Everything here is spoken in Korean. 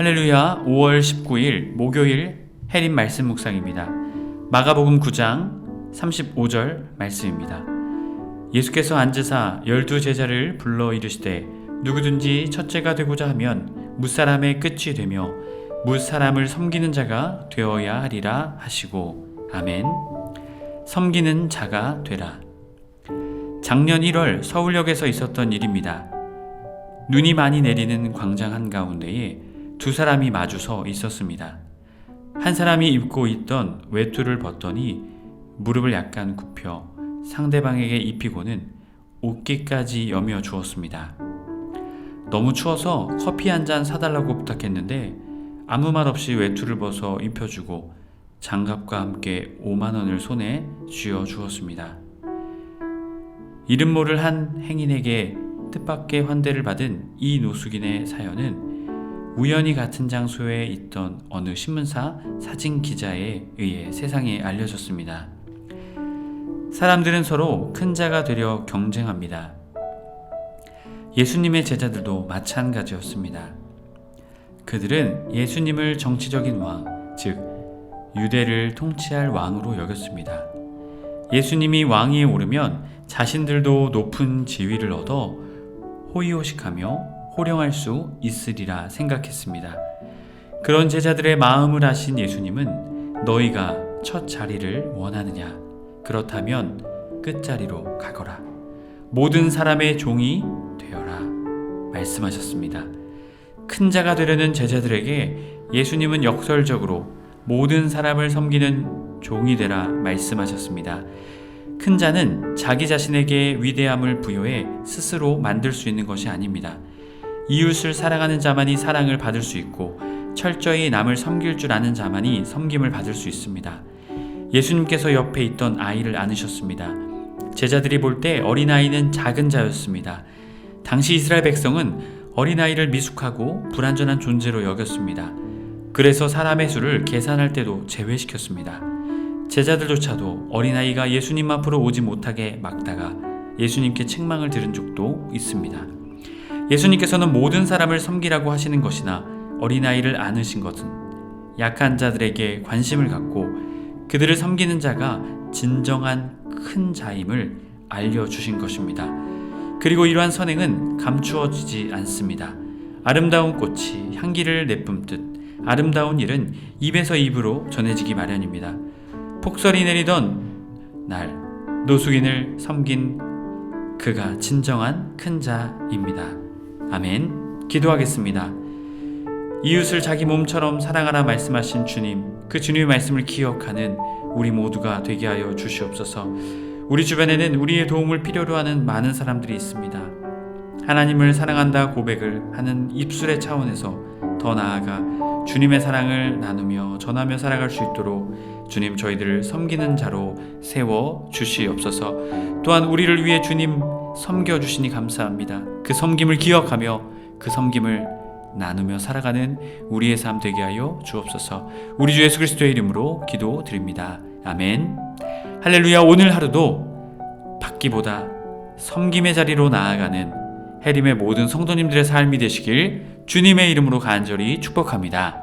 할렐루야 5월 19일 목요일 해림 말씀 묵상입니다. 마가복음 9장 35절 말씀입니다. 예수께서 앉으사 열두 제자를 불러 이르시되 누구든지 첫째가 되고자 하면 무사람의 끝이 되며 무사람을 섬기는 자가 되어야 하리라 하시고 아멘. 섬기는 자가 되라. 작년 1월 서울역에서 있었던 일입니다. 눈이 많이 내리는 광장 한가운데에 두 사람이 마주 서 있었습니다. 한 사람이 입고 있던 외투를 벗더니 무릎을 약간 굽혀 상대방에게 입히고는 옷깃까지 여며 주었습니다. 너무 추워서 커피 한 잔 사달라고 부탁했는데 아무 말 없이 외투를 벗어 입혀주고 장갑과 함께 5만 원을 손에 쥐어 주었습니다. 이름 모를 한 행인에게 뜻밖의 환대를 받은 이 노숙인의 사연은 우연히 같은 장소에 있던 어느 신문사 사진 기자에 의해 세상에 알려졌습니다. 사람들은 서로 큰 자가 되려 경쟁합니다. 예수님의 제자들도 마찬가지였습니다. 그들은 예수님을 정치적인 왕, 즉, 유대를 통치할 왕으로 여겼습니다. 예수님이 왕위에 오르면 자신들도 높은 지위를 얻어 호의호식하며 호령할 수 있으리라 생각했습니다. 그런 제자들의 마음을 아신 예수님은 너희가 첫 자리를 원하느냐? 그렇다면 끝자리로 가거라. 모든 사람의 종이 되어라. 말씀하셨습니다. 큰 자가 되려는 제자들에게 예수님은 역설적으로 모든 사람을 섬기는 종이 되라 말씀하셨습니다. 큰 자는 자기 자신에게 위대함을 부여해 스스로 만들 수 있는 것이 아닙니다. 이웃을 사랑하는 자만이 사랑을 받을 수 있고 철저히 남을 섬길 줄 아는 자만이 섬김을 받을 수 있습니다. 예수님께서 옆에 있던 아이를 안으셨습니다. 제자들이 볼 때 어린아이는 작은 자였습니다. 당시 이스라엘 백성은 어린아이를 미숙하고 불완전한 존재로 여겼습니다. 그래서 사람의 수를 계산할 때도 제외시켰습니다. 제자들조차도 어린아이가 예수님 앞으로 오지 못하게 막다가 예수님께 책망을 들은 적도 있습니다. 예수님께서는 모든 사람을 섬기라고 하시는 것이나 어린아이를 안으신 것은 약한 자들에게 관심을 갖고 그들을 섬기는 자가 진정한 큰 자임을 알려주신 것입니다. 그리고 이러한 선행은 감추어지지 않습니다. 아름다운 꽃이 향기를 내뿜듯 아름다운 일은 입에서 입으로 전해지기 마련입니다. 폭설이 내리던 날 노숙인을 섬긴 그가 진정한 큰 자입니다. 아멘. 기도하겠습니다. 이웃을 자기 몸처럼 사랑하라 말씀하신 주님, 그 주님의 말씀을 기억하는 우리 모두가 되게 하여 주시옵소서. 우리 주변에는 우리의 도움을 필요로 하는 많은 사람들이 있습니다. 하나님을 사랑한다 고백을 하는 입술의 차원에서 더 나아가 주님의 사랑을 나누며 전하며 살아갈 수 있도록 주님 저희들을 섬기는 자로 세워 주시옵소서. 또한 우리를 위해 주님 섬겨 주시니 감사합니다. 그 섬김을 기억하며 그 섬김을 나누며 살아가는 우리의 삶 되게 하여 주옵소서. 우리 주 예수 그리스도의 이름으로 기도드립니다. 아멘. 할렐루야. 오늘 하루도 받기보다 섬김의 자리로 나아가는 해림의 모든 성도님들의 삶이 되시길 주님의 이름으로 간절히 축복합니다.